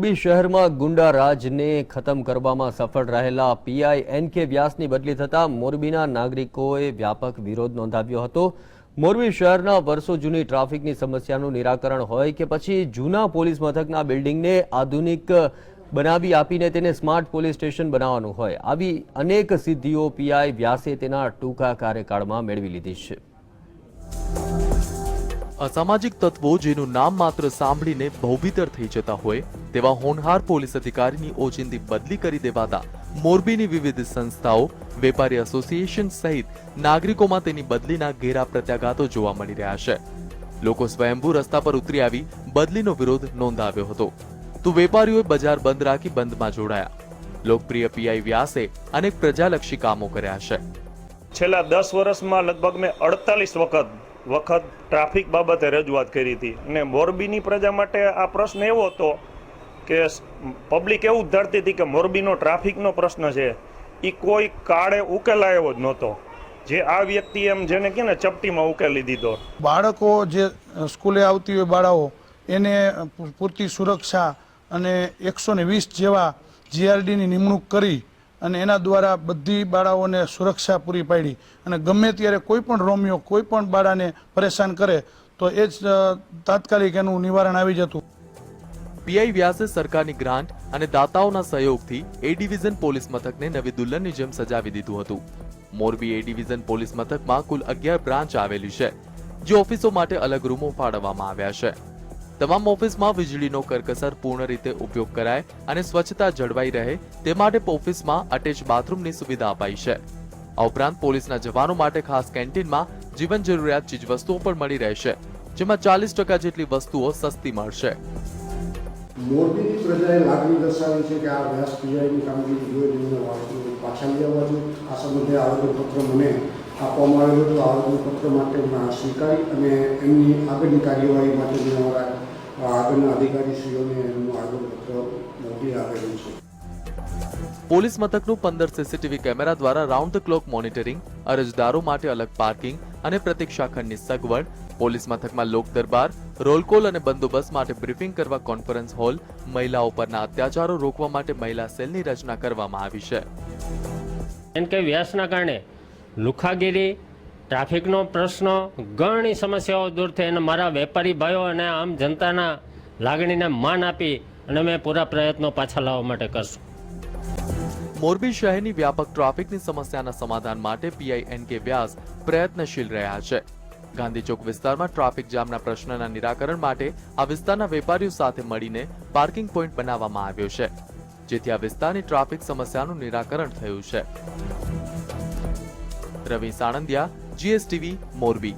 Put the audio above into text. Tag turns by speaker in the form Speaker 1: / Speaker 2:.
Speaker 1: મોરબી શહેરમાં ગુંડા રાજને ખતમ કરવામાં સફળ રહેલા પીઆઈ એન કે વ્યાસની બદલી થતાં મોરબીના નાગરિકોએ વ્યાપક વિરોધ નોંધાવ્યો હતો. મોરબી શહેરના વર્ષો જૂની ટ્રાફિકની સમસ્યાનું નિરાકરણ હોય કે પછી જૂના પોલીસ મથકના બિલ્ડિંગને આધુનિક બનાવી આપીને તેને સ્માર્ટ પોલીસ સ્ટેશન બનાવવાનું હોય, આવી અનેક સિદ્ધિઓ પીઆઈ વ્યાસે તેના ટૂંકા કાર્યકાળમાં મેળવી લીધી છે.
Speaker 2: અસામાજિક તત્વો જેનું નામ માત્ર સાંભળીને ભૌભીતર થઈ જતા હોય, તેવા હોનહાર પોલીસ અધિકારીની ઓચિંતી બદલી કરી દેવાતા મોરબીની વિવિધ સંસ્થાઓ, વેપારી એસોસિએશન સહિત નાગરિકોમાં તેની બદલીના ઘેરા પ્રત્યાઘાતો જોવા મળી રહ્યા છે. લોકો સ્વયંભૂ રસ્તા પર ઉતરી આવી બદલીનો વિરોધ નોંધાવ્યો હતો. તો વેપારીઓએ બજાર બંધ રાખી બંધમાં જોડાયા. લોકપ્રિય પીઆઈ વ્યાસે અનેક પ્રજાલક્ષી કામો કર્યા છે.
Speaker 3: છેલ્લા દસ વર્ષમાં લગભગ મેં અડતાલીસ વખત વખત ટ્રાફિક બાબતે રજૂઆત કરી હતી. અને મોરબીની પ્રજા માટે આ પ્રશ્ન એવો હતો કે પબ્લિક એવું જ ધારતી હતી કે મોરબીનો ટ્રાફિકનો પ્રશ્ન છે. એ કોઈ કાળે ઉકેલાયો જ નહોતો. જે આ વ્યક્તિ એમ જેને કે ને, ચપટીમાં ઉકેલી દીધો.
Speaker 4: બાળકો જે સ્કૂલે આવતી હોય બાળાઓ, એને પૂરતી સુરક્ષા અને એકસો વીસ જેવા જીઆરડીની નિમણૂક કરી અને એના દ્વારા બધી બાળાઓને સુરક્ષા પૂરી પાડી. અને ગમે ત્યારે કોઈ પણ રોમિયો, કોઈ પણ બાળાને પરેશાન કરે, તો એ જ તાત્કાલિક એનું નિવારણ આવી જતું.
Speaker 2: પીઆઈ વ્યાસે સરકારની ગ્રાન્ટ અને દાતાઓના સહયોગથી એ ડિવિઝન પોલીસ મથકને નવી દુલ્હનની જેમ સજાવી દીધું હતું. મોરબી એ ડિવિઝન પોલીસ મથકમાં કુલ અગિયાર બ્રાન્ચ આવેલી છે, જે ઓફિસો માટે અલગ રૂમો ફાળવવામાં આવ્યા છે. તમામ ઓફિસમાં વીજળીનો કરકસર પૂર્ણ રીતે ઉપયોગ કરાય અને સ્વચ્છતા જળવાઈ રહે તે માટે ઓફિસમાં અટેચ બાથરૂમની સુવિધા અપાઈ છે. આ ઉપરાંત પોલીસના જવાનો માટે ખાસ કેન્ટીનમાં જીવન જરૂરિયાત ચીજવસ્તુઓ પણ મળી રહેશે, જેમાં ચાલીસ ટકા જેટલી વસ્તુઓ સસ્તી મળશે.
Speaker 5: મોરબીની પ્રજાએ લાગણી દર્શાવી છે કે આ વ્યાસ પીઆઈની કામગીરી જોઈ જોઈને પાછા આવવા જોઈએ. આ સંબંધે આવેદનપત્ર મને આપવામાં આવેલું હતું. આવેદનપત્ર માટે સ્વીકારી અને એમની આગળની કાર્યવાહી માટે મેં અમારા આગળના અધિકારીશ્રીઓને એમનું આવેદનપત્ર મોકલી આપેલું છે.
Speaker 2: પોલીસ મથકનું પંદર સીસીટીવી કેમેરા દ્વારા રાઉન્ડ ધ ક્લોક મોનિટરિંગ અરજદારો માટે અલગ પાર્કિંગ અને પ્રતીક્ષા ખંડની સગવડ પોલીસ મથકમાં લોક દરબાર રોલકોલ અને બંદોબસ્ત માટે બ્રીફિંગ કરવા કોન્ફરન્સ હોલ મહિલાઓ પરના અત્યાચારો રોકવા માટે મહિલા સેલની રચના કરવામાં આવી છે.
Speaker 6: એમ કે વ્યાસના કારણે લુખાગીરી ટ્રાફિકનો પ્રશ્ન, ઘણી સમસ્યાઓ દૂર થઈ અને મારા વેપારી ભાઈઓ અને આમ જનતાના લાગણીને માન આપી અને મેં પૂરા પ્રયત્નો પાછા લાવવા માટે કરશું.
Speaker 2: મોરબી શહેરની વ્યાપક ટ્રાફિકની સમસ્યાના સમાધાન માટે પીઆઈ એન કે વ્યાસ પ્રયત્નશીલ રહ્યા છે. ગાંધી ચોક વિસ્તારમાં ટ્રાફિક જામના પ્રશ્નના નિરાકરણ માટે આ વિસ્તારના વેપારીઓ સાથે મળીને પાર્કિંગ પોઈન્ટ બનાવવામાં આવ્યો છે, જેથી આ વિસ્તારની ટ્રાફિક સમસ્યાનું નિરાકરણ થયું છે. રવિ સાણંદિયા જીએસટીવી મોરબી